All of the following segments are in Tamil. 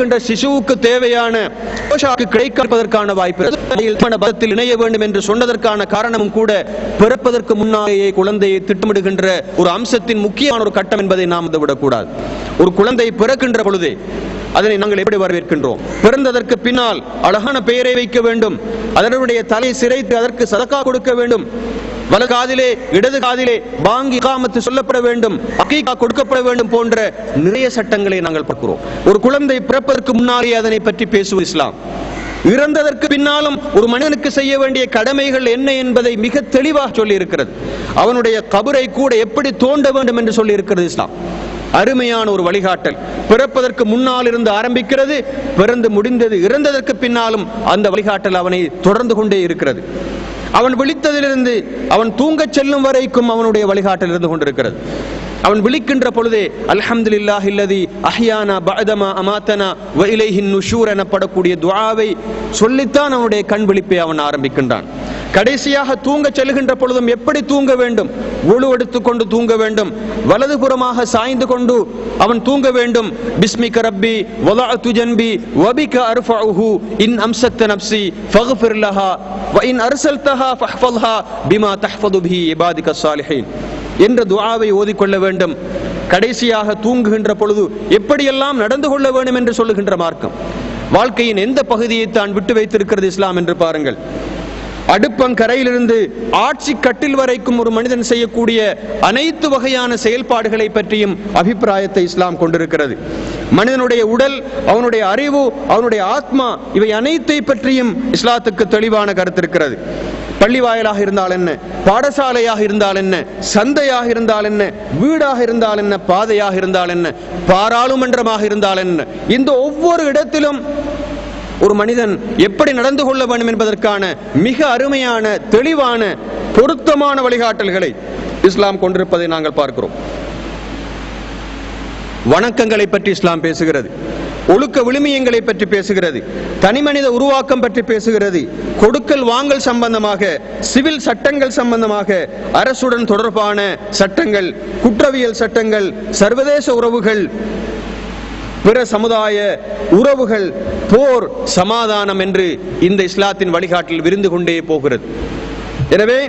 சிசுவுக்கு தேவையான கிடைப்பதற்கான வாய்ப்பு பதத்தில் இணைய வேண்டும் என்று சொன்னதற்கான காரணமும் கூட பிறப்பதற்கு முன்னாலேயே குழந்தையை திட்டமிடுகின்ற ஒரு அம்சத்தின் முக்கியமான ஒரு கட்டம் என்பதை நாம் விடக்கூடாது. ஒரு குழந்தை பிறக்கின்ற பொழுதே அதனை நாங்கள் எப்படி வரவேற்கின்றோம்? பிறந்ததற்கு பின்னால் அழகான பெயரை வைக்க வேண்டும். அதனுடைய தலை சிறைத்து அதற்கு சதக்கா கொடுக்க வேண்டும். வலது காதிலே இடது காதிலே பாங்கி காமத்து சொல்லப்பட வேண்டும் அக்கீகா கொடுக்கப்பட வேண்டும் போன்ற நிறைய சட்டங்களை நாங்கள் பார்க்கிறோம். ஒரு குழந்தை பிறப்பதற்கு முன்னாலே அதனை பற்றி பேசுவது இஸ்லாம். இறந்ததற்கு பின்னாலும் ஒரு மனிதனுக்கு செய்ய வேண்டிய கடமைகள் என்ன என்பதை மிக தெளிவாக சொல்லி இருக்கிறது அவனுடைய கபரை கூட எப்படி தோண்ட வேண்டும் என்று சொல்லி இருக்கிறது இஸ்லாம். அருமையான ஒரு வழிகாட்டல். பிறப்பதற்கு முன்னால் இருந்து ஆரம்பிக்கிறது பிறந்து முடிந்தது இறந்ததற்கு பின்னாலும் அந்த வழிகாட்டல் அவனை தொடர்ந்து கொண்டே இருக்கிறது. அவன் விழித்ததிலிருந்து அவன் தூங்கச் செல்லும் வரைக்கும் அவனுடைய வழிகாட்டல் இருந்து கொண்டிருக்கிறது. அவன் விழிக்கின்ற பொழுதே அல்ஹம்துலில்லாஹ் இல்லதி அஹ்யானா பஅதமா அமாத்தனா வ இலைஹின் நுஷூர் எனப்படக்கூடிய துஆவை சொல்லித்தான் அவனுடைய கண் விழிப்பை அவன் ஆரம்பிக்கின்றான். கடைசியாக தூங்க செல்கின்ற பொழுதும் எப்படி தூங்க வேண்டும்? ஒழு எடுத்துக்கொண்டு தூங்க வேண்டும். வலதுபுறமாக சாய்ந்து கொண்டு அவன் தூங்க வேண்டும். பிஸ்மிக ரப்பி வலஅது ஜன்பி வபிக அர்ஃபஉஹு இன் அம்சக்த நப்சி ஃபக்ஃபிர் லஹா வ இன் அர்சல்தஹா ஃபஹ்ஃபல்ஹா பிமா தஹ்ஃபது பிஹி இபாதிக ஸாலிஹீன் என்ற துவாவை ஓதிக்கொள்ள வேண்டும். கடைசியாக தூங்குகின்ற பொழுது எப்படியெல்லாம் நடந்து கொள்ள வேண்டும் என்று சொல்லுகின்ற மார்க்கம். வாழ்க்கையின் எந்த பகுதியை தான் விட்டு வைத்திருக்கிறது இஸ்லாம் என்று பாருங்கள். அடுப்பங்கரையிலிருந்து ஆட்சி கட்டில் வரைக்கும் ஒரு மனிதன் செய்யக்கூடிய அனைத்து வகையான செயல்பாடுகளை பற்றியும் அபிப்பிராயத்தை இஸ்லாம் கொண்டிருக்கிறது. மனிதனுடைய உடல் அவனுடைய அறிவு அவனுடைய ஆத்மா இவை அனைத்தை பற்றியும் இஸ்லாத்துக்கு தெளிவான கருத்து இருக்கிறது. பள்ளி வாயிலாக இருந்தால் என்ன? பாடசாலையாக இருந்தால் என்ன? சந்தையாக இருந்தால் என்ன? வீடாக இருந்தால் என்ன? பாதையாக இருந்தால் என்ன? பாராளுமன்றமாக இருந்தால் என்ன? இந்த ஒவ்வொரு இடத்திலும் ஒரு மனிதன் எப்படி நடந்து கொள்ள வேண்டும் என்பதற்கான மிக அருமையான தெளிவான பொருத்தமான வழிகாட்டல்களை இஸ்லாம் கொண்டிருப்பதை நாங்கள் பார்க்கிறோம். வணக்கங்களை பற்றி இஸ்லாம் பேசுகிறது. ஒழுக்க விழுமியங்களை பற்றி பேசுகிறது. தனிமனித உருவாக்கம் பற்றி பேசுகிறது. கொடுக்கல் வாங்கல் சம்பந்தமாக சிவில் சட்டங்கள் சம்பந்தமாக அரசுடன் தொடர்பான சட்டங்கள் குற்றவியல் சட்டங்கள் சர்வதேச உறவுகள் பிற சமுதாய உறவுகள் போர் சமாதானம் என்று இந்த இஸ்லாத்தின் வழிகாட்டில் விரிந்து கொண்டே போகிறது. எனவே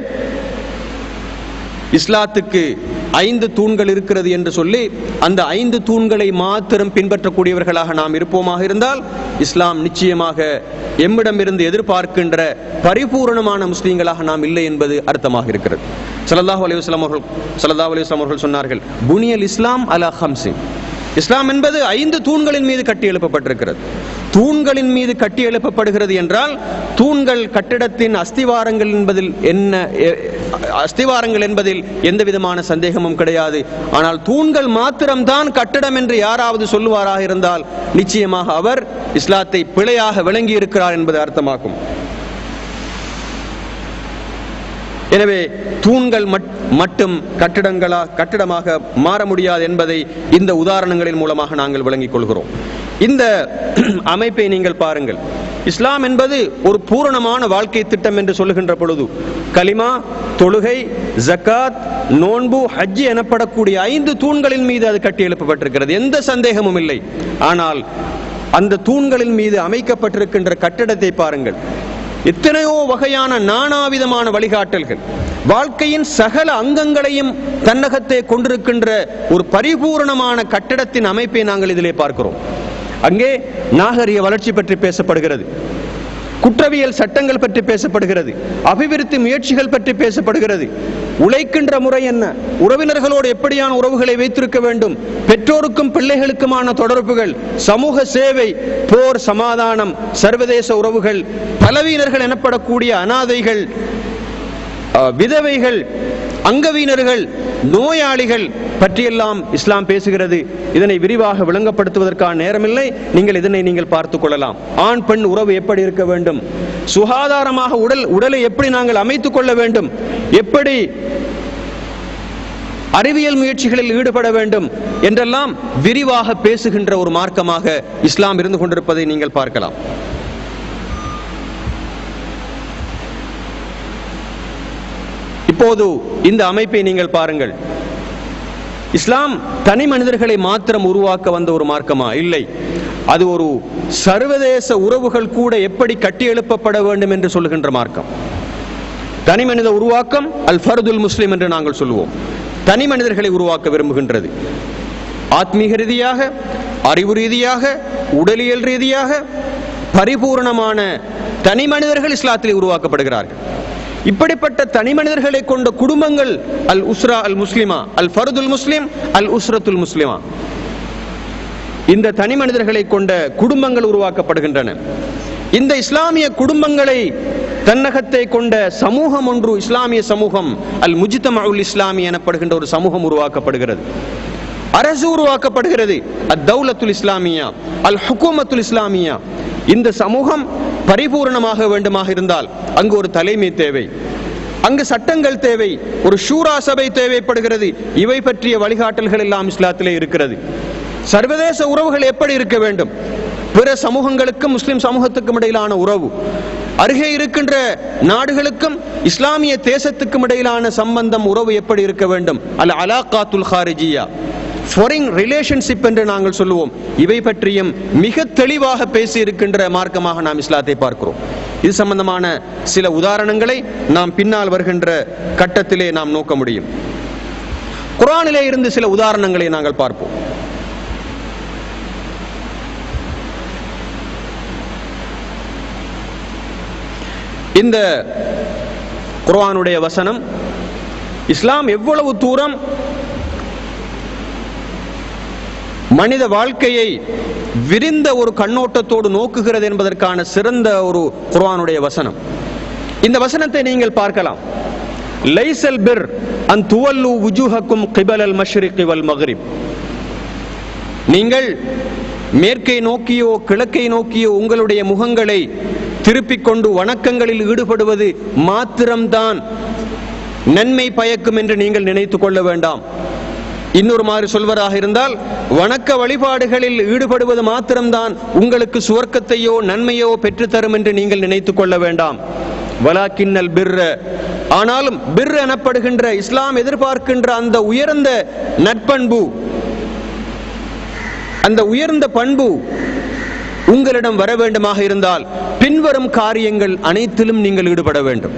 இஸ்லாத்துக்கு ஐந்து தூண்கள் இருக்கிறது என்று சொல்லி அந்த ஐந்து தூண்களை மாத்திரம் பின்பற்றக்கூடியவர்களாக நாம் இருப்போமாக இருந்தால் இஸ்லாம் நிச்சயமாக எம்மிடமிருந்து எதிர்பார்க்கின்ற பரிபூரணமான முஸ்லீம்களாக நாம் இல்லை என்பது அர்த்தமாக இருக்கிறது. சலதா அலைஹி அவர்கள் ஸல்லல்லாஹு அலைஹி அவர்கள் சொன்னார்கள் புனியல் இஸ்லாம் அலா ஹம்சின் இஸ்லாம் என்பது ஐந்து தூண்களின் மீது கட்டி எழுப்பப்பட்டிருக்கிறது. தூண்களின் மீது கட்டி எழுப்பப்படுகிறது என்றால் தூண்கள் கட்டிடத்தின் அஸ்திவாரங்கள் என்பதில் என்ன அஸ்திவாரங்கள் என்பதில் எந்த விதமான சந்தேகமும் கிடையாது. ஆனால் தூண்கள் மாத்திரம்தான் கட்டிடம் என்று யாராவது சொல்லுவாராக இருந்தால் நிச்சயமாக அவர் இஸ்லாத்தை பிழையாக விளங்கி இருக்கிறார் என்பது அர்த்தமாகும். எனவே தூண்கள் மட்- மட்டும் கட்டிடங்களா கட்டிடமாக மாற முடியாது என்பதை இந்த உதாரணங்களின் மூலமாக நாங்கள் விளங்கிக் கொள்கிறோம். இந்த அமைப்பை நீங்கள் பாருங்கள். இஸ்லாம் என்பது ஒரு பூரணமான வாழ்க்கை திட்டம் என்று சொல்லுகின்ற பொழுது கலிமா தொழுகை ஜக்காத் நோன்பு ஹஜ்ஜி எனப்படக்கூடிய ஐந்து தூண்களின் மீது அது கட்டி எழுப்பப்பட்டிருக்கிறது. எந்த சந்தேகமும் இல்லை. ஆனால் அந்த தூண்களின் மீது அமைக்கப்பட்டிருக்கின்ற கட்டிடத்தை பாருங்கள். எத்தனையோ வகையான நானாவிதமான வழிகாட்டல்கள். வாழ்க்கையின் சகல அங்கங்களையும் தன்னகத்தை கொண்டிருக்கின்ற ஒரு பரிபூரணமான கட்டடத்தின் அமைப்பை நாங்கள் இதிலே பார்க்கிறோம். அங்கே நாகரிக வளர்ச்சி பற்றி பேசப்படுகிறது. குற்றவியல் சட்டங்கள் பற்றி பேசப்படுகிறது. அபிவிருத்தி முயற்சிகள் பற்றி பேசப்படுகிறது. உழைக்கின்ற முறை என்ன? உறவினர்களோடு எப்படியான உறவுகளை வைத்திருக்க வேண்டும்? பெற்றோருக்கும் பிள்ளைகளுக்குமான தொடர்புகள் சமூக சேவை போர் சமாதானம் சர்வதேச உறவுகள் பலவீனர்கள் எனப்படக்கூடிய அனாதைகள் விதவைகள் அங்கவீனர்கள் நோயாளிகள் பற்றியெல்லாம் இஸ்லாம் பேசுகிறது. இதனை விரிவாக விளங்கப்படுத்துவதற்கான நேரமில்லை. நீங்கள் இதனை நீங்கள் பார்த்துக் கொள்ளலாம். ஆண் பெண் உறவு எப்படி இருக்க வேண்டும்? சுகாதாரமாக உடல் உடலை எப்படி நாங்கள் அமைத்துக் கொள்ள வேண்டும்? எப்படி அறிவியல் முயற்சிகளில் ஈடுபட வேண்டும்? என்றெல்லாம் விரிவாக பேசுகின்ற ஒரு மார்க்கமாக இஸ்லாம் இருந்து கொண்டிருப்பதை நீங்கள் பார்க்கலாம். இப்போது இந்த அமைப்பை நீங்கள் பாருங்கள். இஸ்லாம் தனி மனிதர்களை மாத்திரம் உருவாக்க வந்த ஒரு மார்க்கமா? இல்லை. அது ஒரு சர்வதேச உறவுகள் கூட எப்படி கட்டியெழுப்பப்பட வேண்டும் என்று சொல்லுகின்ற மார்க்கம். தனி மனித உருவாக்கம் அல் ஃபர்துல் முஸ்லிம் என்று நாங்கள் சொல்லுவோம். தனி மனிதர்களை உருவாக்க விரும்புகின்றது. ஆத்மீக ரீதியாக அறிவு ரீதியாக உடலியல் ரீதியாக பரிபூர்ணமான தனி மனிதர்கள் இஸ்லாத்தில் உருவாக்கப்படுகிறார்கள். இப்படிப்பட்ட தனி மனிதர்களை கொண்ட குடும்பங்கள் அல் உஸ்ரா அல் முஸ்லிமா அல் ஃபருதுல் முஸ்லிம் அல் உஸ்ரத்துல் முஸ்லிமா. இந்த தனி மனிதர்களை கொண்ட குடும்பங்கள் உருவாக்கப்படுகின்றன. இந்த இஸ்லாமிய குடும்பங்களை தன்னகத்தை கொண்ட சமூகம் ஒன்று இஸ்லாமிய சமூகம் அல் முஜித்தமவுல் இஸ்லாமி எனப்படுகின்ற ஒரு சமூகம் உருவாக்கப்படுகிறது. அரசு உருவாக்கப்படுகிறது. அத் தௌலத்துல் இஸ்லாமியா அல் ஹுக்கூமத்துல் இஸ்லாமியா இந்த சமூகம் பரிபூர்ணமாக வேண்டுமாக இருந்தால் அங்கு ஒரு தலைமை தேவை. அங்கு சட்டங்கள் தேவை ஒரு ஷூரா சபை தேவைப்படுகிறது. இவை பற்றிய வழிகாட்டல்கள் எல்லாம் இஸ்லாத்திலே இருக்கிறது. சர்வதேச உறவுகள் எப்படி இருக்க வேண்டும்? பிற சமூகங்களுக்கும் முஸ்லிம் சமூகத்துக்கும் இடையிலான உறவு. அருகே இருக்கின்ற நாடுகளுக்கும் இஸ்லாமிய தேசத்துக்கும் இடையிலான சம்பந்தம் உறவு எப்படி இருக்க வேண்டும்? அல்ல அலாகாத்துல் ஹாரிஜியா ஃபொரிங் ரிலேஷன்ஷிப் என்று நாங்கள் சொல்லுவோம். இவை பற்றியும் மிக தெளிவாக பேசி இருக்கின்ற மார்க்கமாக நாம் இஸ்லாத்தை பார்க்கிறோம். இது சம்பந்தமான சில உதாரணங்களை நாம் பின்னால் வருகின்ற கட்டத்திலே நாம் நோக்க முடியும். குரானிலே இருந்து சில உதாரணங்களை நாங்கள் பார்ப்போம். இந்த குர்ஆனுடைய வசனம் இஸ்லாம் எவ்வளவு தூரம் மனித வாழ்க்கையை விரிந்த ஒரு கண்ணோட்டத்தோடு நோக்குகிறது என்பதற்கான சிறந்த ஒரு குர்வானுடைய வசனம். இந்த வசனத்தை நீங்கள் பார்க்கலாம். லைசல் பிர் அன் துவல்லு உஜுஹக்கும் கிபல் அல் மஷ்ரிக் வல் மக்ரிப். நீங்கள் மேற்கை நோக்கியோ கிழக்கை நோக்கியோ உங்களுடைய முகங்களை திருப்பிக் கொண்டு வணக்கங்களில் ஈடுபடுவது மாத்திரம்தான். நன்மை பயக்கும் என்று நீங்கள் நினைத்துக் கொள்ள வேண்டாம். இன்னொரு மாதிரி சொல்வதாக இருந்தால் வணக்க வழிபாடுகளில் ஈடுபடுவது மாத்திரம்தான் உங்களுக்கு சுவர்க்கத்தையோ நன்மையோ பெற்றுத்தரும் என்று நீங்கள் நினைத்துக் கொள்ள வேண்டாம். வலாக்கின்னல் பிர்ர. ஆனாலும் பிர் எனப்படுகின்ற இஸ்லாம் எதிர்பார்க்கின்ற அந்த உயர்ந்த நட்பண்பு அந்த உயர்ந்த பண்பு உங்களிடம் வர வேண்டுமாக இருந்தால் பின்வரும் காரியங்கள் அனைத்திலும் நீங்கள் ஈடுபட வேண்டும்.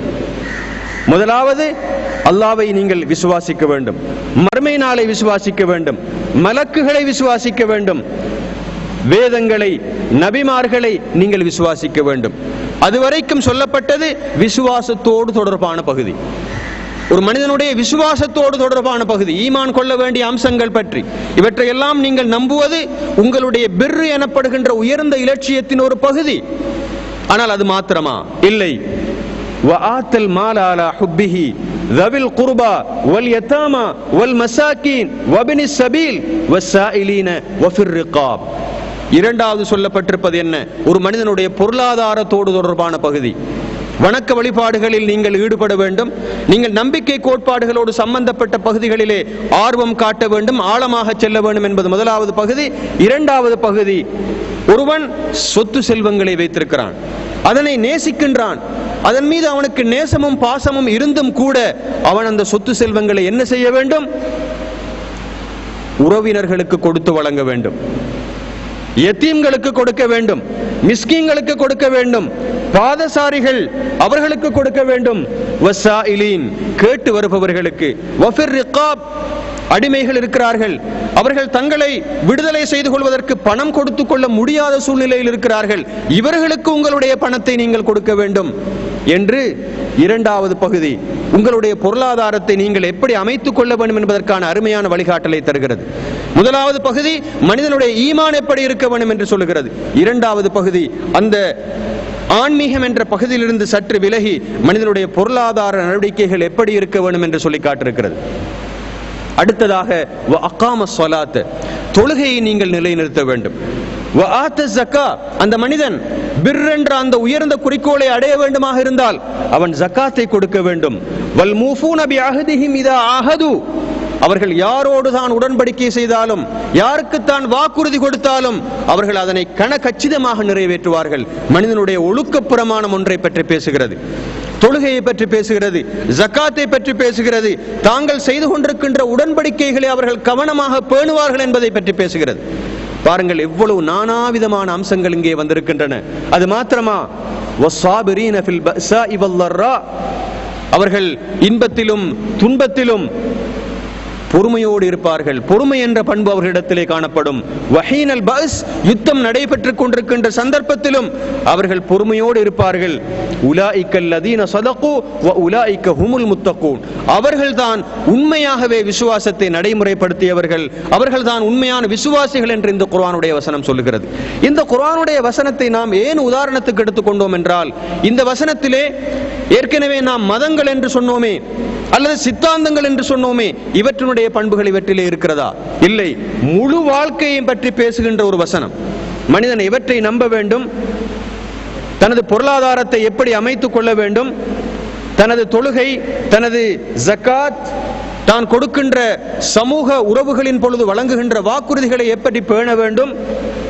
முதலாவது அல்லாவை நீங்கள் விசுவாசிக்க வேண்டும். மறுமை நாளை விசுவாசிக்க வேண்டும். மலக்குகளை விசுவாசிக்க வேண்டும். வேதங்களை நபிமார்களை நீங்கள் விசுவாசிக்க வேண்டும். அதுவரைக்கும் சொல்லப்பட்டது விசுவாசத்தோடு தொடர்பான பகுதி. ஒரு மனிதனுடைய விசுவாசத்தோடு தொடர்பான பகுதி. ஈமான் கொள்ள வேண்டிய அம்சங்கள் பற்றி. இவற்றையெல்லாம் நீங்கள் நம்புவது உங்களுடைய பிர்ரு எனப்படுகின்ற உயர்ந்த இலட்சியத்தின் ஒரு பகுதி. ஆனால் அது மாத்திரமா? இல்லை. தவில் குர்பா வல் யதாமா வல் மசாக்கீன் வபினி சபீல் வசாயிலீன வஃபிர் ரிகாப் இரண்டாவது சொல்லப்பட்டிருப்பது என்ன? ஒரு மனிதனுடைய பொருளாதாரத்தோடு தொடர்பான பகுதி. வணக்க வழிபாடுகளில் நீங்கள் ஈடுபட வேண்டும். நீங்கள் நம்பிக்கை கோட்பாடுகளோடு சம்பந்தப்பட்ட பகுதிகளிலே ஆர்வம் காட்ட வேண்டும் ஆழமாக செல்ல வேண்டும் என்பது முதலாவது பகுதி. இரண்டாவது பகுதி ஒருவன் சொத்து செல்வங்களை வைத்திருக்கிறான். அதனை நேசிக்கின்றான். அதன் மீது அவனுக்கு நேசமும் பாசமும் இருந்தும் கூட அவன் அந்த சொத்து செல்வங்களை என்ன செய்ய வேண்டும்? உறவினர்களுக்கு கொடுத்து வழங்க வேண்டும். எத்தீம்களுக்கு கொடுக்க வேண்டும். மிஸ்கீன்களுக்கு கொடுக்க வேண்டும். பாதசாரிகள் அவர்களுக்கு கொடுக்க வேண்டும். கேட்டு வருபவர்களுக்கு. வஃபிர் ரிகாப் அடிமைகள் இருக்கிறார்கள். அவர்கள் தங்களை விடுதலை செய்து கொள்வதற்கு பணம் கொடுத்து கொள்ள முடியாத சூழ்நிலையில் இருக்கிறார்கள். இவர்களுக்கு உங்களுடைய பணத்தை நீங்கள் கொடுக்க வேண்டும். என்று இரண்டாவது பகுதி. உங்களுடைய பொருளாதாரத்தை நீங்கள் எப்படி அமைத்துக் கொள்ள வேண்டும் என்பதற்கான அருமையான வழிகாட்டலை தருகிறது. முதலாவது பகுதி மனிதனுடைய ஈமான் எப்படி இருக்க வேண்டும் என்று சொல்லுகிறது. இரண்டாவது பகுதி அந்த ஆன்மீகம் என்ற பகுதியிலிருந்து சற்று விலகி மனிதனுடைய பொருளாதார நடவடிக்கைகள் எப்படி இருக்க வேண்டும் என்று சொல்லி காட்டிருக்கிறது அடுத்ததாக வ சொலாத்து தொழுகையை நீங்கள் நிலைநிறுத்த வேண்டும். அந்த மனிதன் பிர் என்ற அந்த உயர்ந்த குறிக்கோளை அடைய வேண்டுமாக இருந்தால் அவன் ஜக்காத்தை கொடுக்க வேண்டும். வல் மூஃபூன பி அஹதிஹிம் இதா அஹது அவர்கள் யாரோடு தான் உடன்படிக்கை செய்தாலும் யாருக்கு தான் வாக்குறுதி கொடுத்தாலும் அவர்கள் அதனை கன கச்சிதமாக நிறைவேற்றுவார்கள். மனிதனுடைய ஒழுக்க பிரமாணம் ஒன்றை பற்றி பேசுகிறது. தொழுகையை பற்றி பேசுகிறது ஜக்காத்தை பற்றி பேசுகிறது தாங்கள் செய்து கொண்டிருக்கின்ற உடன்படிக்கைகளை அவர்கள் கவனமாக பேணுவார்கள் என்பதை பற்றி பேசுகிறது. பாருங்கள் எவ்வளவு நானாவிதமான அம்சங்கள் இங்கே வந்திருக்கின்றன. அது மாத்திரமா அவர்கள் இன்பத்திலும் துன்பத்திலும் பொறுமையோடு இருப்பார்கள். பொறுமை என்ற பண்பு அவர்களிடத்திலே காணப்படும். வஹீனல் பஸ் யுத்தம் நடைபெற்றுக் கொண்டிருக்கின்ற சந்தர்ப்பத்திலும் அவர்கள் பொறுமையோடு இருப்பார்கள். உலாயிக்கல் லதீன சதகு வ இக்க ஹுமுல் முத்தக்கூன் அவர்கள்தான் உண்மையாகவே விசுவாசத்தை நடைமுறைப்படுத்தியவர்கள். அவர்கள்தான் உண்மையான விசுவாசிகள் என்று இந்த குர்ஆனுடைய வசனம் சொல்லுகிறது. இந்த குர்ஆனுடைய வசனத்தை நாம் ஏன் உதாரணத்துக்கு எடுத்துக்கொண்டோம் என்றால் இந்த வசனத்திலே ஏற்கனவே நாம் மதங்கள் என்று சொன்னோமே அல்லது சித்தாந்தங்கள் என்று சொன்னோமே இவற்றினுடைய பண்புகள் இவற்றிலே இருக்கிறதா? இல்லை. முழு வாழ்க்கையை பற்றி பேசுகின்ற ஒரு வசனம். மனிதன் இவற்றை நம்ப வேண்டும். தனது பொருளாதாரத்தை எப்படி அமைத்துக் கொள்ள வேண்டும்? தனது தொழுகை தனது ஜக்காத் தான் கொடுக்கின்ற சமூக உறவுகளின் பொழுது வழங்குகின்ற வாக்குறுதிகளை எப்படி பேண வேண்டும்?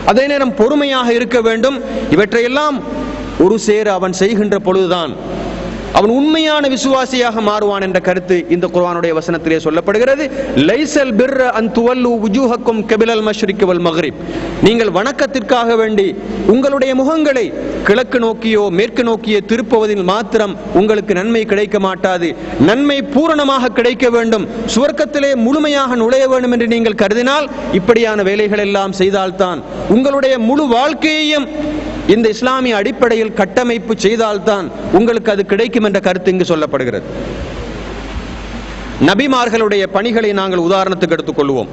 அதே நேரம் பொறுமையாக இருக்க வேண்டும். இவற்றையெல்லாம் ஒரு சேர அவன் செய்கின்ற பொழுதுதான் அவன் உண்மையான விசுவாசியாக மாறுவான் என்ற கருத்து இந்த குர்வானுடைய வசனத்திலே சொல்லப்படுகிறது. லைசல் பிர்ர அன் துவல்லு உஜூஹக்கும் கபிலல் மஷ்ரிக் வல் நீங்கள் வணக்கத்திற்காக வேண்டி உங்களுடைய முகங்களை கிழக்கு நோக்கியோ மேற்கு நோக்கியோ திருப்புவதில் மாத்திரம் உங்களுக்கு நன்மை கிடைக்க மாட்டாது. நன்மை பூரணமாக கிடைக்க வேண்டும். சுவர்க்கத்திலே முழுமையாக நுழைய வேண்டும் என்று நீங்கள் கருதினால் இப்படியான வேலைகள் எல்லாம் செய்தால்தான் உங்களுடைய முழு வாழ்க்கையையும் இந்த இஸ்லாமிய அடிப்படையில் கட்டமைப்பு செய்தால்தான் உங்களுக்கு அது கிடைக்கும் என்ற கருத்து இங்கு சொல்லப்படுகிறது. நபிமார்களுடைய பணிகளை நாங்கள் உதாரணத்துக்கு எடுத்துக்கொள்வோம்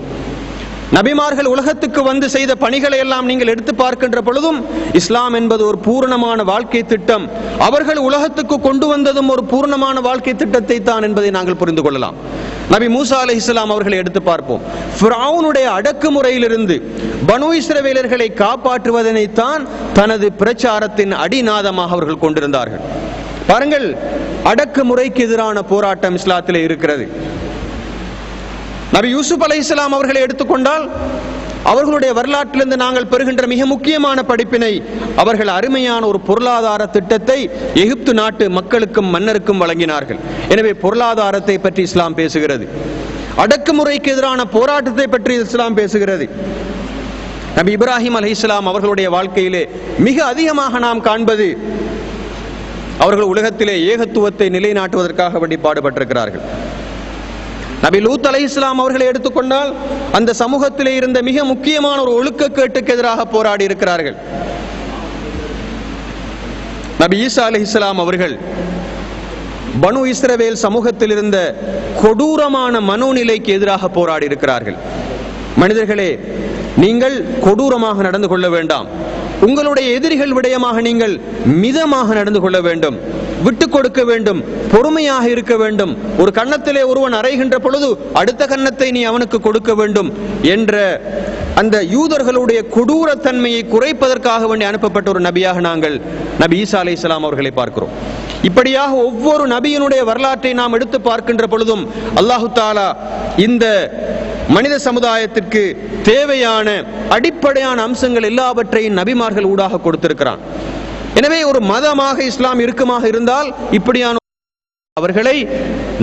நபிமார்கள் உலகத்துக்கு வந்து செய்த பணிகளை எல்லாம் நீங்கள் எடுத்து பார்க்கின்ற பொழுதும் இஸ்லாம் என்பது ஒரு பூரணமான வாழ்க்கை திட்டம். அவர்கள் உலகத்துக்கு கொண்டு வந்ததும் ஒரு பூர்ணமான வாழ்க்கை திட்டத்தை தான் என்பதை நாங்கள் புரிந்து கொள்ளலாம். நபி மூசா அலி இஸ்லாம் அவர்களை எடுத்து பார்ப்போம். ஃபிரௌனுடைய அடக்குமுறையிலிருந்து பனு இஸ்ரவேலர்களை காப்பாற்றுவதனைத்தான் தனது பிரச்சாரத்தின் அடிநாதமாக அவர்கள் கொண்டிருந்தார்கள். பாருங்கள் அடக்குமுறைக்கு எதிரான போராட்டம் இஸ்லாத்திலே இருக்கிறது. நபி யூசுப் அலை இஸ்லாம் அவர்களை எடுத்துக்கொண்டால் அவர்களுடைய வரலாற்றிலிருந்து நாங்கள் பெறுகின்ற மிக முக்கியமான படிப்பினை அவர்கள் அருமையான ஒரு பொருளாதார திட்டத்தை எகிப்து நாட்டு மக்களுக்கும் மன்னருக்கும் வழங்கினார்கள். எனவே பொருளாதாரத்தை பற்றி இஸ்லாம் பேசுகிறது. அடக்குமுறைக்கு எதிரான போராட்டத்தை பற்றி இஸ்லாம் பேசுகிறது. நபி இப்ராஹிம் அலி இஸ்லாம் அவர்களுடைய வாழ்க்கையிலே மிக அதிகமாக நாம் காண்பது அவர்கள் உலகத்திலே ஏகத்துவத்தை நிலைநாட்டுவதற்காக வேண்டி பாடுபட்டிருக்கிறார்கள். நபி லூத் அலை இஸ்லாம் அவர்களை எடுத்துக்கொண்டால் அந்த சமூகத்திலே இருந்த மிக முக்கியமான ஒரு ஒழுக்கக்கேட்டுக்கு எதிராக போராடி இருக்கிறார்கள். நபி ஈசா அலி இஸ்லாம் அவர்கள் பனு இஸ்ரவேல் சமூகத்தில் இருந்த கொடூரமான மனோநிலைக்கு எதிராக போராடி இருக்கிறார்கள். மனிதர்களே நீங்கள் கொடூரமாக நடந்து கொள்ள வேண்டாம். உங்களுடைய எதிரிகள் விடயமாக நீங்கள் மிதமாக நடந்து கொள்ள வேண்டும். விட்டு கொடுக்க வேண்டும். பொறுமையாக இருக்க வேண்டும். ஒரு கன்னத்திலே ஒருவன் அறைகின்ற பொழுது அடுத்த கன்னத்தை நீ அவனுக்கு கொடுக்க வேண்டும் என்ற அந்த யூதர்களுடைய கொடூரத்தன்மையை குறைப்பதற்காக வேண்டி அனுப்பப்பட்ட ஒரு நபியாக நாங்கள் நபி ஈசா அலை அவர்களை பார்க்கிறோம். இப்படியாக ஒவ்வொரு நபியினுடைய வரலாற்றை நாம் எடுத்து பார்க்கின்ற பொழுதும் அல்லாஹு தாலா இந்த மனித சமுதாயத்திற்கு தேவையான தொடர்பான அடிப்படையான அம்சங்கள் எல்லாவற்றையும் நபிமார்கள் ஊடாக கொடுத்திருக்கிறான். எனவே ஒரு மதமாக இஸ்லாம் இருக்குமாக இருந்தால் இப்படியான அவர்களை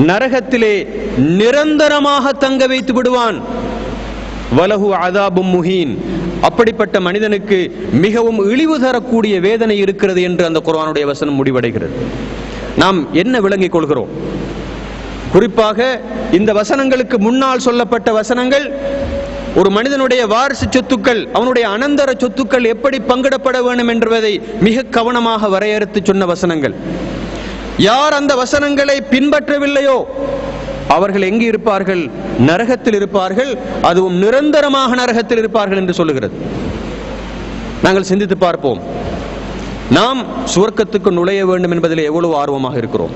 நரகத்திலே நிரந்தரமாக தங்க வைத்து விடுவான். வலகு அதாபும் முஹீன். அப்படிப்பட்ட மனிதனுக்கு மிகவும் இழிவு தரக்கூடிய வேதனை இருக்கிறது என்று அந்த குரானுடைய வசனம் முடிவடைகிறது. நாம் என்ன விளங்கிக் கொள்கிறோம்? குறிப்பாக இந்த வசனங்களுக்கு முன்னால் சொல்லப்பட்ட வசனங்கள் ஒரு மனிதனுடைய வாரிசு சொத்துக்கள் அவனுடைய அனந்தர சொத்துக்கள் எப்படி பங்கிடப்பட வேண்டும் என்பதை மிக கவனமாக வரையறுத்து சொன்ன வசனங்கள். யார் அந்த வசனங்களை பின்பற்றவில்லையோ அவர்கள் எங்கு இருப்பார்கள்? நரகத்தில் இருப்பார்கள் அதுவும் நிரந்தரமாக நரகத்தில் இருப்பார்கள் என்று சொல்லுகிறது. நாங்கள் சிந்தித்து பார்ப்போம். நாம் சுவர்க்கத்துக்கு நுழைய வேண்டும் என்பதில் எவ்வளவு ஆர்வமாக இருக்கிறோம்?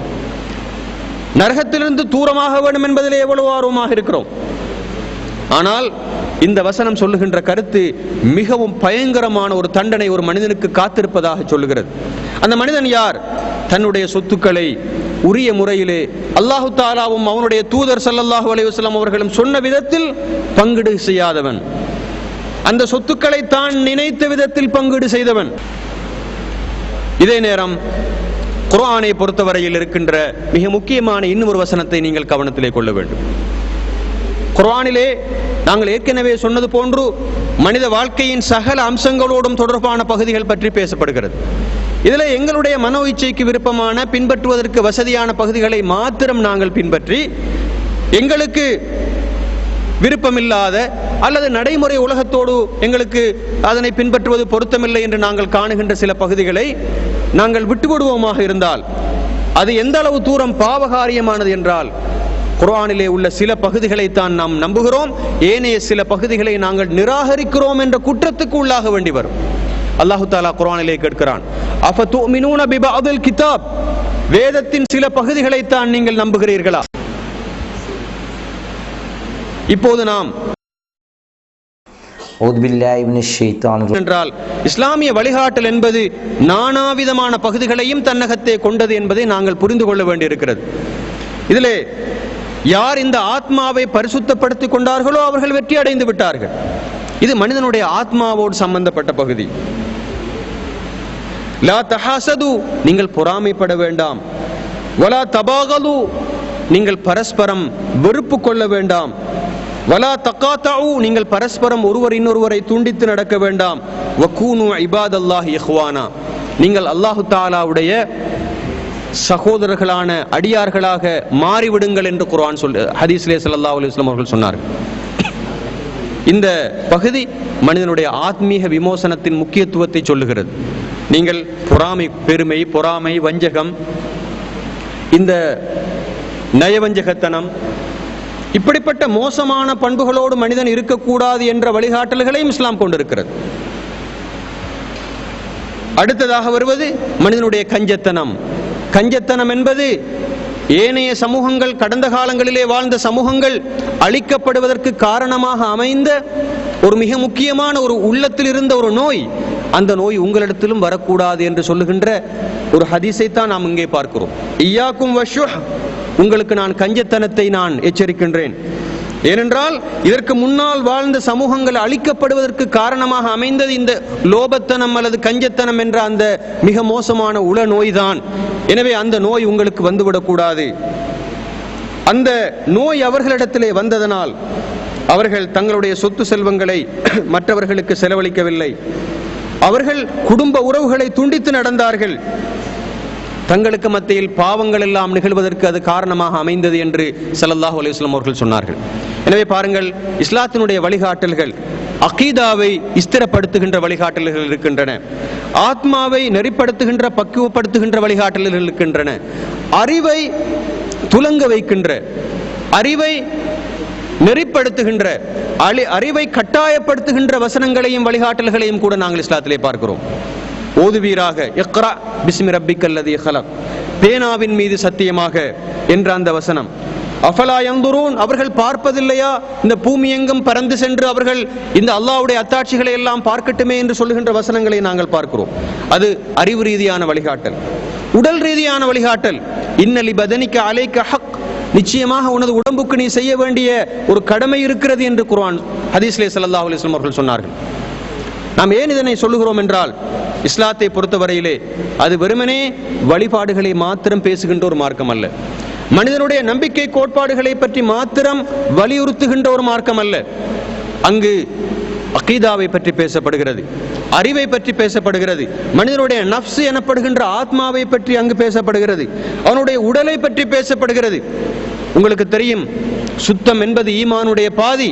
நரகத்திலிருந்து தூரமாக வேண்டும் என்பதில் எவ்வளவு ஆர்வமாக இருக்கிறோம்? ஆனால் இந்த வசனம் சொல்லுகின்ற கருத்து மிகவும் பயங்கரமான ஒரு தண்டனை ஒரு மனிதனுக்கு காத்திருப்பதாக சொல்லுகிறது. அந்த மனிதன் யார்? தன்னுடைய சொத்துக்களை உரிய முறையிலே அல்லாஹு தாலாவும் அவனுடைய தூதர் ஸல்லல்லாஹு அலைஹி அவர்களும் சொன்ன விதத்தில் பங்கீடு செய்யாதவன். அந்த சொத்துக்களை தான் நினைத்த விதத்தில் பங்கீடு செய்தவன். இதே நேரம் குரானை பொறுத்தவரையில் இருக்கின்ற மிக முக்கியமான இன்னொரு வசனத்தை நீங்கள் கவனத்திலே கொள்ள வேண்டும். குர்ஆனிலே நாங்கள் ஏற்கனவே சொன்னது போன்று மனித வாழ்க்கையின் சகல அம்சங்களோடும் தொடர்பான பகுதிகள் பற்றி பேசப்படுகிறது. இதில் எங்களுடைய மனோ இச்சைக்கு விருப்பமான பின்பற்றுவதற்கு வசதியான பகுதிகளை மாத்திரம் நாங்கள் பின்பற்றி எங்களுக்கு விருப்பமில்லாத அல்லது நடைமுறை உலகத்தோடு எங்களுக்கு அதனை பின்பற்றுவது பொருத்தமில்லை என்று நாங்கள் காணுகின்ற சில பகுதிகளை நாங்கள் விட்டுவிடுவோமாக இருந்தால் அது எந்த அளவு தூரம் பாவகாரியமானது என்றால் குரானிலே உள்ள சில பகுதிகளைத்தான் நாம் நம்புகிறோம். ஏனைய சில பகுதிகளை நாங்கள் நிராகரிக்கிறோம் என்ற குற்றத்துக்கு உள்ளாக வேண்டி வரும். அல்லாஹு தாலா குர்ஆனிலே கேட்கிறான். கிதாப்? வேதத்தின் சில பகுதிகளைத்தான் நீங்கள் நம்புகிறீர்களா? இப்போது நாம் என்றால் இஸ்லாமிய வழிகாட்டல் என்பது நானாவிதமான பகுதிகளையும் தன்னகத்தை கொண்டது என்பதை நாங்கள் புரிந்து கொள்ள வேண்டியிருக்கிறது. இதிலே யார் இந்த ஆத்மாவை பரிசுத்தப்படுத்திக் கொண்டார்களோ அவர்கள் வெற்றி அடைந்து விட்டார்கள். இது மனிதனுடைய ஆத்மாவோடு சம்பந்தப்பட்ட பகுதி. லா தஹாசது நீங்கள் பொறாமைப்பட வேண்டாம். வலா தபாகலு நீங்கள் பரஸ்பரம் வெறுப்பு கொள்ள வேண்டாம். வலா தக்காத்தாவு நீங்கள் பரஸ்பரம் ஒருவர் இன்னொருவரை துண்டித்து நடக்க வேண்டாம். வக்கூனு இபாதல்லாஹ் இஹ்வானா. நீங்கள் அல்லாஹு தாலாவுடைய சகோதரர்களான அடியார்களாக மாறிவிடுங்கள் என்று குரான் சொல் ஹதீஸ்லே சல்லா அலுவலாம் அவர்கள் சொன்னார்கள். இந்த பகுதி மனிதனுடைய ஆத்மீக விமோசனத்தின் முக்கியத்துவத்தை சொல்லுகிறது. நீங்கள் பொறாமை பெருமை பொறாமை வஞ்சகம் இந்த நயவஞ்சகத்தனம் இப்படிப்பட்ட மோசமான பண்புகளோடு மனிதன் இருக்கக்கூடாது என்ற வழிகாட்டல்களையும் இஸ்லாம் கொண்டிருக்கிறது. அடுத்ததாக வருவது மனிதனுடைய கஞ்சத்தனம். கஞ்சத்தனம் என்பது ஏனைய சமூகங்கள் கடந்த காலங்களிலே வாழ்ந்த சமூகங்கள் அழிக்கப்படுவதற்கு காரணமாக அமைந்த ஒரு மிக முக்கியமான ஒரு உள்ளத்தில் இருந்த ஒரு நோய். அந்த நோய் உங்களிடத்திலும் வரக்கூடாது என்று சொல்லுகின்ற ஒரு ஹதீஸை தான் நாம் இங்கே பார்க்கிறோம். ஐயாக்கும் வஷுஹ் உங்களுக்கு நான் கஞ்சத்தனத்தை நான் எச்சரிக்கின்றேன். ஏனென்றால் இதற்கு முன்னால் வாழ்ந்த சமூகங்கள் அழிக்கப்படுவதற்கு காரணமாக அமைந்தது இந்த லோபத்தனம் அல்லது கஞ்சத்தனம் என்ற அந்த மிக மோசமான உள நோய்தான். எனவே அந்த நோய் உங்களுக்கு வந்துவிடக்கூடாது. அந்த நோய் அவர்களிடத்திலே வந்ததனால் அவர்கள் தங்களுடைய சொத்து செல்வங்களை மற்றவர்களுக்கு செலவழிக்கவில்லை. அவர்கள் குடும்ப உறவுகளை துண்டித்து நடந்தார்கள். தங்களுக்கு மத்தியில் பாவங்கள் எல்லாம் நிகழ்வதற்கு அது காரணமாக அமைந்தது என்று சல்லாஹூ அலைஹி அவர்கள் சொன்னார்கள். எனவே பாருங்கள் இஸ்லாத்தினுடைய வழிகாட்டல்கள் அகீதாவை ஸ்திரப்படுத்துகின்ற வழிகாட்டல்கள் இருக்கின்றன. ஆத்மாவை நெறிப்படுத்துகின்ற பக்குவப்படுத்துகின்ற வழிகாட்டல்கள் இருக்கின்றன. அறிவை துலங்க வைக்கின்ற அறிவை நெறிப்படுத்துகின்ற அழி அறிவை கட்டாயப்படுத்துகின்ற வசனங்களையும் வழிகாட்டல்களையும் கூட நாங்கள் இஸ்லாத்திலே பார்க்கிறோம். ஓதுவீராக. இக்ரா பிஸ்மி ரப்பிக்கல்லதி ஹலக் பேனாவின் மீது சத்தியமாக என்ற அந்த வசனம். அஃபலா அவர்கள் பார்ப்பதில்லையா? இந்த பூமி எங்கும் பறந்து சென்று அவர்கள் இந்த அல்லாவுடைய அத்தாட்சிகளை எல்லாம் பார்க்கட்டுமே என்று சொல்லுகின்ற வசனங்களை நாங்கள் பார்க்கிறோம். அது அறிவு ரீதியான வழிகாட்டல். உடல் ரீதியான வழிகாட்டல். இன்னலி பதனிக்க அலைக்க ஹக். நிச்சயமாக உனது உடம்புக்கு நீ செய்ய வேண்டிய ஒரு கடமை இருக்கிறது என்று குர்ஆன் ஹதீஸ்லே சல்லா அலைஹி அவர்கள் சொன்னார்கள். நாம் ஏன் இதனை சொல்லுகிறோம் என்றால் இஸ்லாத்தை பொறுத்தவரையிலே அது வெறுமனே வழிபாடுகளை மாத்திரம் பேசுகின்ற ஒரு மார்க்கம் அல்ல மனிதனுடைய நம்பிக்கை கோட்பாடுகளை பற்றி மாத்திரம் வலியுறுத்துகின்ற ஒரு மார்க்கம் அல்ல அங்கு அகீதாவை பற்றி பேசப்படுகிறது அறிவை பற்றி பேசப்படுகிறது மனிதனுடைய நப்சு எனப்படுகின்ற ஆத்மாவை பற்றி அங்கு பேசப்படுகிறது அவனுடைய உடலை பற்றி பேசப்படுகிறது. உங்களுக்கு தெரியும் சுத்தம் என்பது ஈமானுடைய பாதி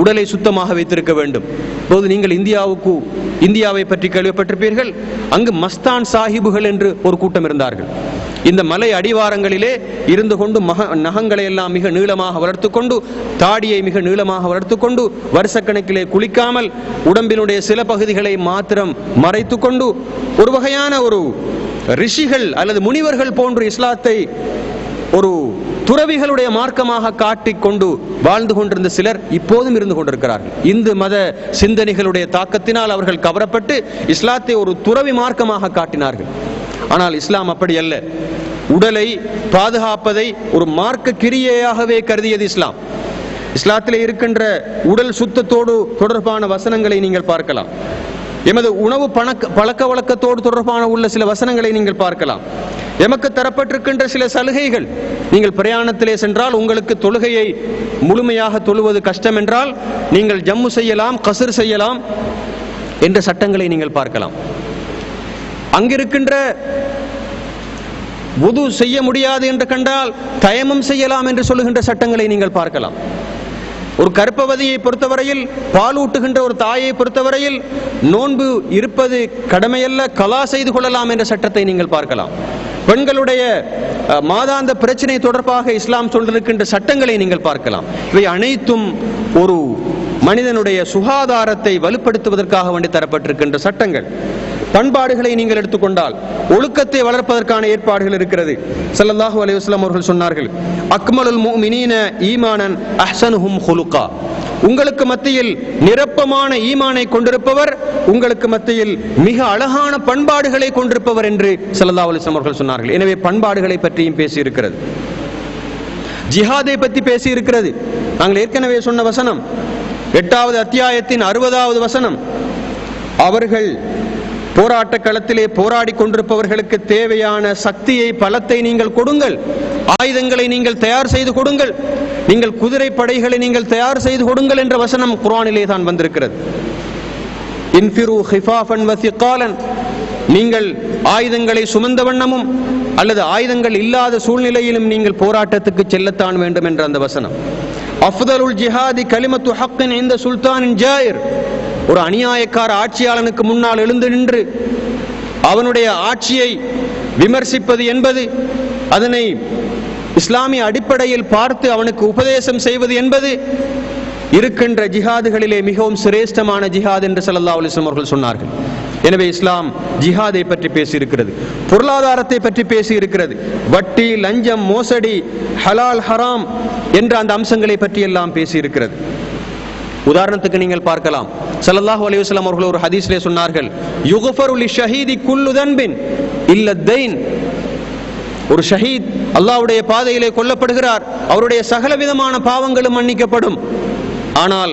உடலை சுத்தமாக வைத்திருக்க வேண்டும். இப்போது நீங்கள் இந்தியாவுக்கு இந்தியாவை பற்றி கேள்விப்பட்டிருப்பீர்கள். அங்கு மஸ்தான் சாஹிபுகள் என்று ஒரு கூட்டம் இருந்தார்கள். இந்த மலை அடிவாரங்களிலே இருந்து கொண்டு மக நகங்களை எல்லாம் மிக நீளமாக வளர்த்து கொண்டு தாடியை மிக நீளமாக வளர்த்து கொண்டு வருஷக்கணக்கிலே குளிக்காமல் உடம்பினுடைய சில பகுதிகளை மாத்திரம் மறைத்து கொண்டு ஒரு வகையான ஒரு ரிஷிகள் அல்லது முனிவர்கள் போன்று இஸ்லாத்தை ஒரு துறவிகளுடைய மார்க்கமாக காட்டிக் கொண்டு வாழ்ந்து கொண்டிருந்த சிலர் இப்போதும் இருந்து கொண்டிருக்கிறார்கள் இந்து மத சிந்தனைகளுடைய தாக்கத்தினால் அவர்கள் கவரப்பட்டு இஸ்லாத்தை ஒரு துறவி மார்க்கமாக காட்டினார்கள். ஆனால் இஸ்லாம் அப்படி அல்ல. உடலை பாதுகாப்பதை ஒரு மார்க்க கிரியையாகவே கருதியது இஸ்லாம். இஸ்லாத்திலே இருக்கின்ற உடல் சுத்தத்தோடு தொடர்பான வசனங்களை நீங்கள் பார்க்கலாம். எமது உணவு பணக்க பழக்க வழக்கத்தோடு தொடர்பான உள்ள சில வசனங்களை நீங்கள் பார்க்கலாம். எமக்கு தரப்பட்டிருக்கின்ற சில சலுகைகள். நீங்கள் பிரயாணத்திலே சென்றால் உங்களுக்கு தொழுகையை முழுமையாக தொழுவது கஷ்டம் என்றால் நீங்கள் ஜம்மு செய்யலாம் கசர் செய்யலாம் என்ற சட்டங்களை நீங்கள் பார்க்கலாம். அங்கிருக்கின்ற புது செய்ய முடியாது என்று கண்டால் தயமம் செய்யலாம் என்று சொல்லுகின்ற சட்டங்களை நீங்கள் பார்க்கலாம். ஒரு கற்பவதியை பொறுத்தவரையில் பாலூட்டுகின்ற ஒரு தாயை பொறுத்தவரையில் நோன்பு இருப்பது கடமையல்ல கலா செய்து கொள்ளலாம் என்ற சட்டத்தை நீங்கள் பார்க்கலாம். பெண்களுடைய அஹ், மாதாந்த பிரச்சனை தொடர்பாக இஸ்லாம் சொல்லிருக்கின்ற சட்டங்களை நீங்கள் பார்க்கலாம். இவை அனைத்தும் ஒரு மனிதனுடைய சுகாதாரத்தை வலுப்படுத்துவதற்காக வேண்டி தரப்பட்டிருக்கின்ற சட்டங்கள். பண்பாடுகளை நீங்கள் எடுத்துக்கொண்டால் ஒழுக்கத்தை வளர்ப்பதற்கான ஏற்பாடுகள் இருக்கிறது. ஸல்லல்லாஹு அலைஹி வஸல்லம் அவர்கள் சொன்னார்கள் அக்மலுல் முஃமினீன ஈமானன் அஹ்சனுஹும் ஹுலுகா உங்களுக்கு மத்தியில் நிரப்பமான ஈமானை கொண்டிருப்பவர் உங்களுக்கு மத்தியில் மிக அழகான பண்பாடுகளை கொண்டிருப்பவர் என்று ஸல்லல்லாஹு அலைஹி அவர்கள் சொன்னார்கள். எனவே பண்பாடுகளை பற்றியும் பேசியிருக்கிறது. ஜிஹாதை பற்றி பேசி இருக்கிறது நாங்கள் ஏற்கனவே சொன்ன வசனம் எட்டாவது அத்தியாயத்தின் அறுபதாவது வசனம் அவர்கள் போராட்ட களத்திலே போராடி கொண்டிருப்பவர்களுக்கு தேவையான சக்தியை பலத்தை நீங்கள் கொடுங்கள். ஆயுதங்களை நீங்கள் தயார் செய்து கொடுங்கள். நீங்கள் குதிரை படைகளை நீங்கள் தயார் செய்து கொடுங்கள் என்ற வசனம் குரானிலே தான் வந்திருக்கிறது. இன்ஃபிரு ஹிஃபாஃபன் வசிகாலன் நீங்கள் ஆயுதங்களை சுமந்த வண்ணமும் அல்லது ஆயுதங்கள் இல்லாத சூழ்நிலையிலும் நீங்கள் போராட்டத்துக்கு செல்லத்தான் வேண்டும் என்ற அந்த வசனம். அஃதலுல் ஜிஹாதி கலிமத்து ஹக்கின் இந்த சுல்தானின் ஜாயிர். ஒரு அநியாயக்கார ஆட்சியாளனுக்கு முன்னால் எழுந்து நின்று அவனுடைய ஆட்சியை விமர்சிப்பது என்பது அதனை இஸ்லாமிய அடிப்படையில் பார்த்து அவனுக்கு உபதேசம் செய்வது என்பது இருக்கின்ற ஜிஹாதுகளிலே மிகவும் சிரேஷ்டமான ஜிஹாத் என்று சல்லா அலிஸ்லாம் அவர்கள் சொன்னார்கள். எனவே இஸ்லாம் ஜிஹாதை பற்றி பேசியிருக்கிறது பொருளாதாரத்தை பற்றி பேசியிருக்கிறது வட்டி லஞ்சம் மோசடி ஹலால் ஹராம் என்ற அந்த அம்சங்களை பற்றி எல்லாம் பேசியிருக்கிறது. உதாரணத்துக்கு நீங்கள் பார்க்கலாம். ஸல்லல்லாஹு அலைஹி அவர்கள் ஒரு ஹதீஸ்லே சொன்னார்கள் யுகஃபரு லிஷஹீதி குல்லு தன்பின் இல்ல தெய்ன் ஒரு ஷஹீத் அல்லாஹ்வுடைய பாதையிலே கொல்லப்படுகிறார். அவருடைய சகல விதமான பாவங்களும் மன்னிக்கப்படும். ஆனால்